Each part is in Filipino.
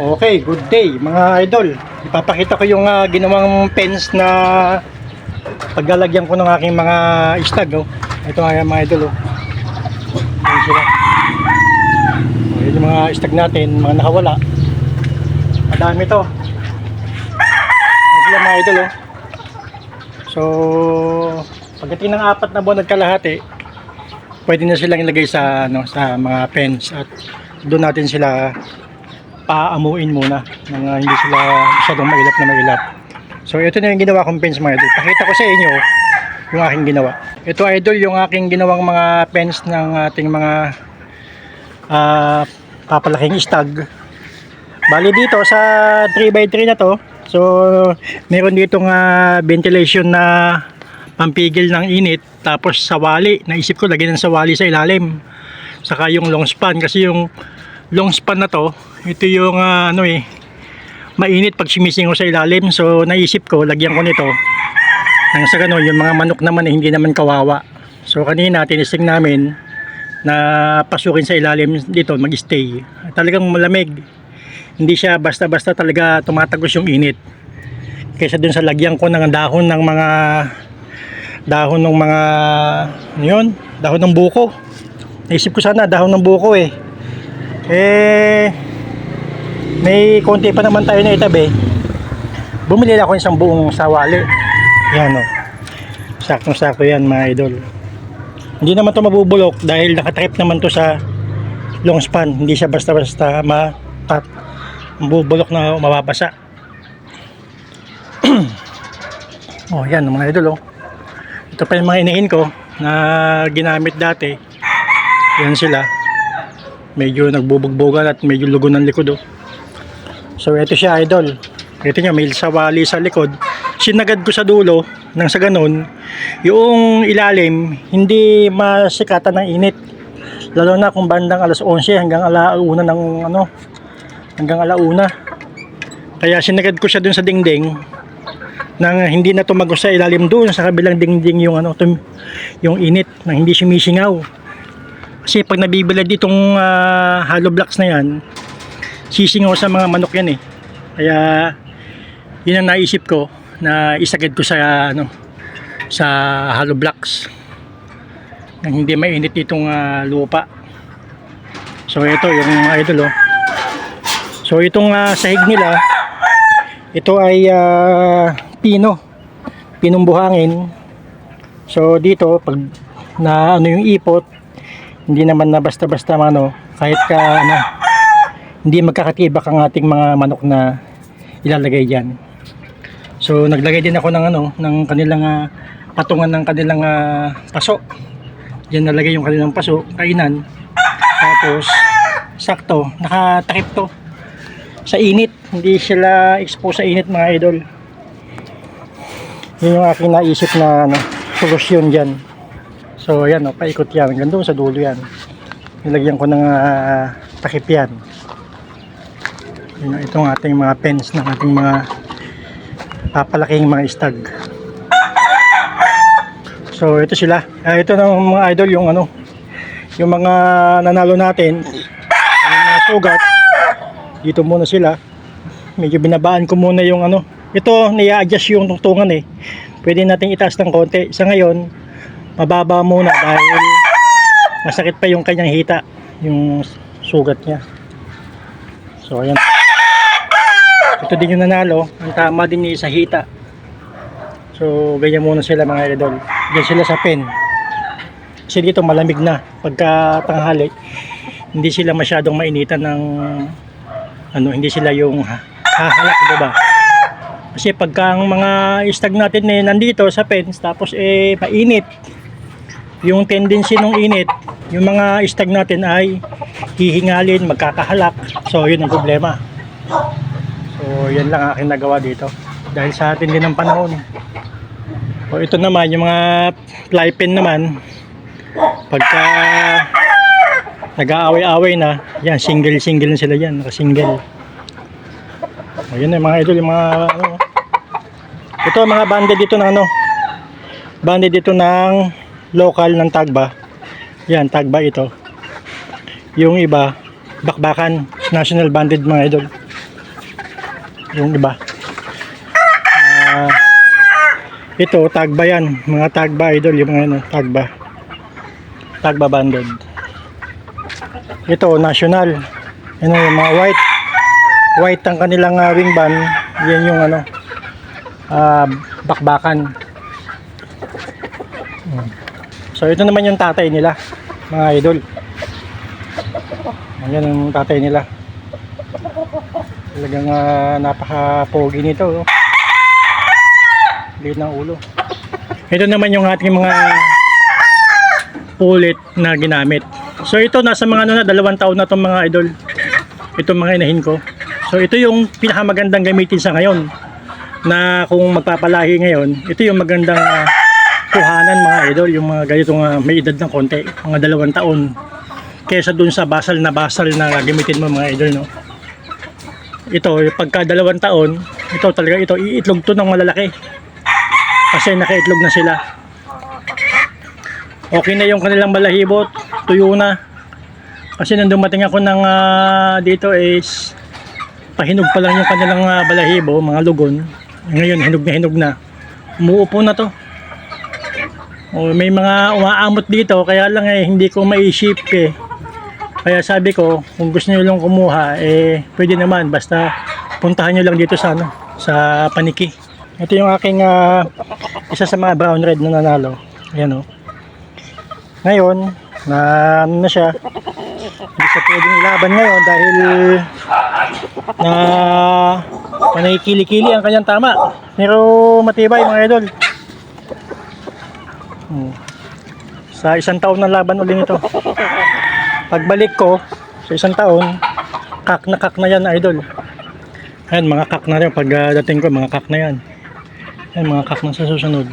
Okay, good day mga idol. Ipapakita ko yung ah, ginawang fence na paglalagyan ko ng aking mga istag. Oh. Ito nga mga idol. Oh. Ayan sila. Oh, yun yung mga istag natin, mga nakawala. Madami to. Ayan sila mga idol. Oh. So, pagdating ng apat na buwan at kalahati, pwede na silang ilagay sa ano sa mga fence at doon natin sila paamuin muna nang uh, hindi sila masyadong mailap na mailap. So ito na yung ginawa kong fence mga idol. Pakita ko sa inyo yung aking ginawa. Ito idol yung aking ginawang mga fence ng ating mga ah, papalaking stag. Bali dito sa 3x3 na to. So meron dito nga ventilation na pampigil ng init tapos sa wali naisip ko lagyan ng sawali sa ilalim saka yung long span kasi yung long span na to. Ito yung ah, ano eh mainit pag sumisingaw sa ilalim. So naisip ko lagyan ko nito. Nang sa ganun yung mga manok naman eh, hindi naman kawawa. So kanina tinisting namin na pasukin sa ilalim dito mag stay talagang malamig. Hindi siya basta basta talaga tumatagos yung init. Kaysa dun sa lagyan ko ng dahon ng mga dahon ng mga ano yun? Dahon ng buko. Naisip ko sana dahon ng buko eh eh may konti pa naman tayo na itabi. Bumili ako isang buong sawali. Yan o saktong sakto yan mga idol. Hindi naman to mabubulok dahil nakatrip naman to sa long span. Hindi siya basta basta ma tat, mabubulok na mababasa. Oh yan mga idol oh. Ito pa yung mga inihin ko na ginamit dati. Yan sila medyo nagbubugbogan at medyo lugo ng likod oh. so ito siya idol. Ito niya may sawali sa likod. Sinagad ko sa dulo nang sa ganun yung ilalim hindi masikatan ng init. Lalo na kung bandang alas 11 hanggang alauna ng ano hanggang alauna. Kaya sinagad ko siya dun sa dingding nang hindi na tumagos sa ilalim doon sa kabilang dingding yung ano tum, yung init nang hindi sumisingaw kasi pag nabibilad itong ah, hollow blocks na yan sisingaw sa mga manok yan eh. Kaya yun ang naisip ko na isagad ko sa ano sa hollow blocks. Nang hindi mainit itong ah, lupa. So ito yung idol oh. So itong ah, sahig nila ito ay ah, pino. Pinong buhangin. So dito pag na ano yung ipot hindi naman na basta basta ano kahit ka ano hindi magkakatibak ang ating mga manok na ilalagay diyan so naglagay din ako ng ano ng kanilang ah, patungan ng kanilang ah, paso. Diyan nalagay yung kanilang paso kainan. Tapos sakto nakatakip to sa init. Hindi sila expose sa init mga idol. Yun yung aking naisip na ano, solusyon dyan so ayan o, paikot yan. Hanggang doon sa dulo yan. Nilagyan ko ng ah, takip yan. Yun, itong ating mga pens ng ating mga papalaking mga istag. So ito sila. Ah, ito ng mga idol yung ano yung mga nanalo natin. Yung mga sugat. Dito muna sila. Medyo binabaan ko muna yung ano. Ito nia-adjust yung tungtungan eh. Pwede natin itaas ng konti. Sa ngayon mababa muna dahil masakit pa yung kanyang hita yung sugat niya. So ayan. Ito din yung nanalo. Ang tama din niya sa hita. So ganyan muna sila mga idol. Ganyan sila sa pen. Kasi dito malamig na. Pagka tanghali hindi sila masyadong mainitan ng ano hindi sila yung ha- hahalak diba kasi pagka ang mga istag natin eh nandito sa fence tapos eh mainit yung tendency ng init yung mga istag natin ay hihingalin magkakahalak. So yun ang problema. So yan lang aking nagawa dito. Dahil sa atin din ng panahon. O ito naman yung mga fly pen naman. Pagka nag-aaway-away na yan single single na sila yan naka single ayun na mga idol yung mga ano. Ito mga banda dito ng ano. Banda dito ng local ng tagba yan tagba ito yung iba bakbakan national banded mga idol yung iba. Ah, ito, tagba yan. Mga tagba idol, yung mga ano, tagba. Tagba banded. Ito, national. Yan yung mga white. White ang kanilang ah, wing band. Yan yung ano, ah, bakbakan. Hmm. So ito naman yung tatay nila, mga idol. Ayan ang tatay nila. Talagang uh, napaka-pogi nito. Oh. Liit ng ulo. Ito naman yung ating mga pulit na ginamit. So ito nasa mga ano na dalawang taon na tong mga idol. Ito mga inahin ko. So ito yung pinakamagandang gamitin sa ngayon na kung magpapalahi ngayon, ito yung magandang ah, kuhanan mga idol, yung mga ganitong ah, may edad ng konti, mga dalawang taon kesa dun sa basal na basal na gamitin mo mga idol no. Ito, pagka dalawang taon, ito talaga ito iitlog to ng malalaki. Kasi nakaitlog na sila. Okay na yung kanilang balahibot, tuyo na. Kasi nang dumating ako ng ah, dito is pahinog pa lang yung kanilang ah, balahibo, mga lugon. Ngayon hinog na hinog na. Umuupo na to. O, may mga umaamot dito kaya lang eh hindi ko mai-ship eh. Kaya sabi ko, kung gusto niyo lang kumuha, eh pwede naman basta puntahan niyo lang dito sa ano, sa Paniki. Ito yung aking ah, isa sa mga brown red na nanalo. Ayan oh. Ngayon, na ano na siya. Hindi siya pwedeng ilaban ngayon dahil na nanikili-kili ang kanyang tama. Pero matibay mga idol. Hmm. Sa isang taon na laban ulit ito. Pagbalik ko sa isang taon, kak na kak na yan idol. Ayan, mga kak na rin. Pag ah, ko, mga kak na yan. Ayan, mga kak na sa susunod.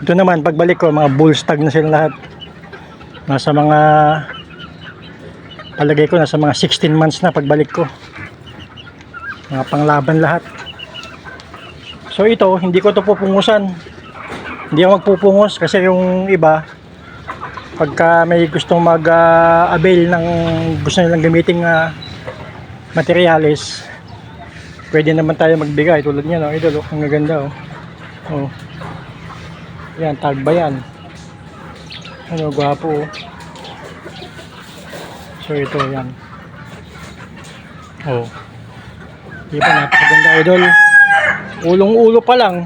Ito naman, pagbalik ko, mga bull stag na sila lahat. Nasa mga, palagay ko, nasa mga 16 months na pagbalik ko. Mga panglaban lahat. So ito, hindi ko to pupungusan. Hindi ako magpupungos kasi yung iba, pagka may gustong mag-avail ng gusto nilang gamitin nga materials, pwede naman tayo magbigay tulad niya, no? idol, oh, ang gaganda oh. oh. Yan, tagba yan. Ano, gwapo oh. So ito, yan. Oh. Di ba, napakaganda idol. Ulong-ulo pa lang.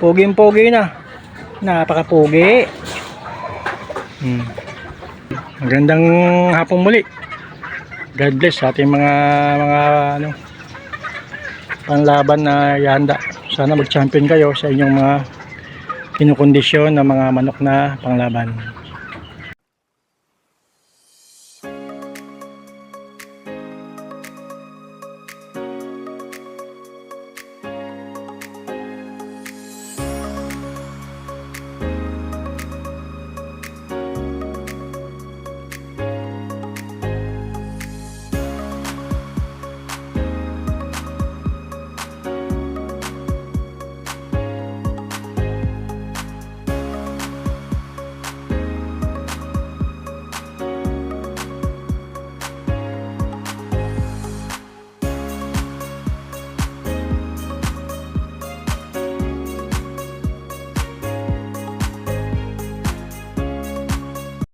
Pogi-pogi na. Napaka-pogi. Hmm. Magandang hapon muli. God bless sa ating mga mga ano panlaban na ihanda. Sana mag-champion kayo sa inyong mga kinukondisyon ng mga manok na panglaban.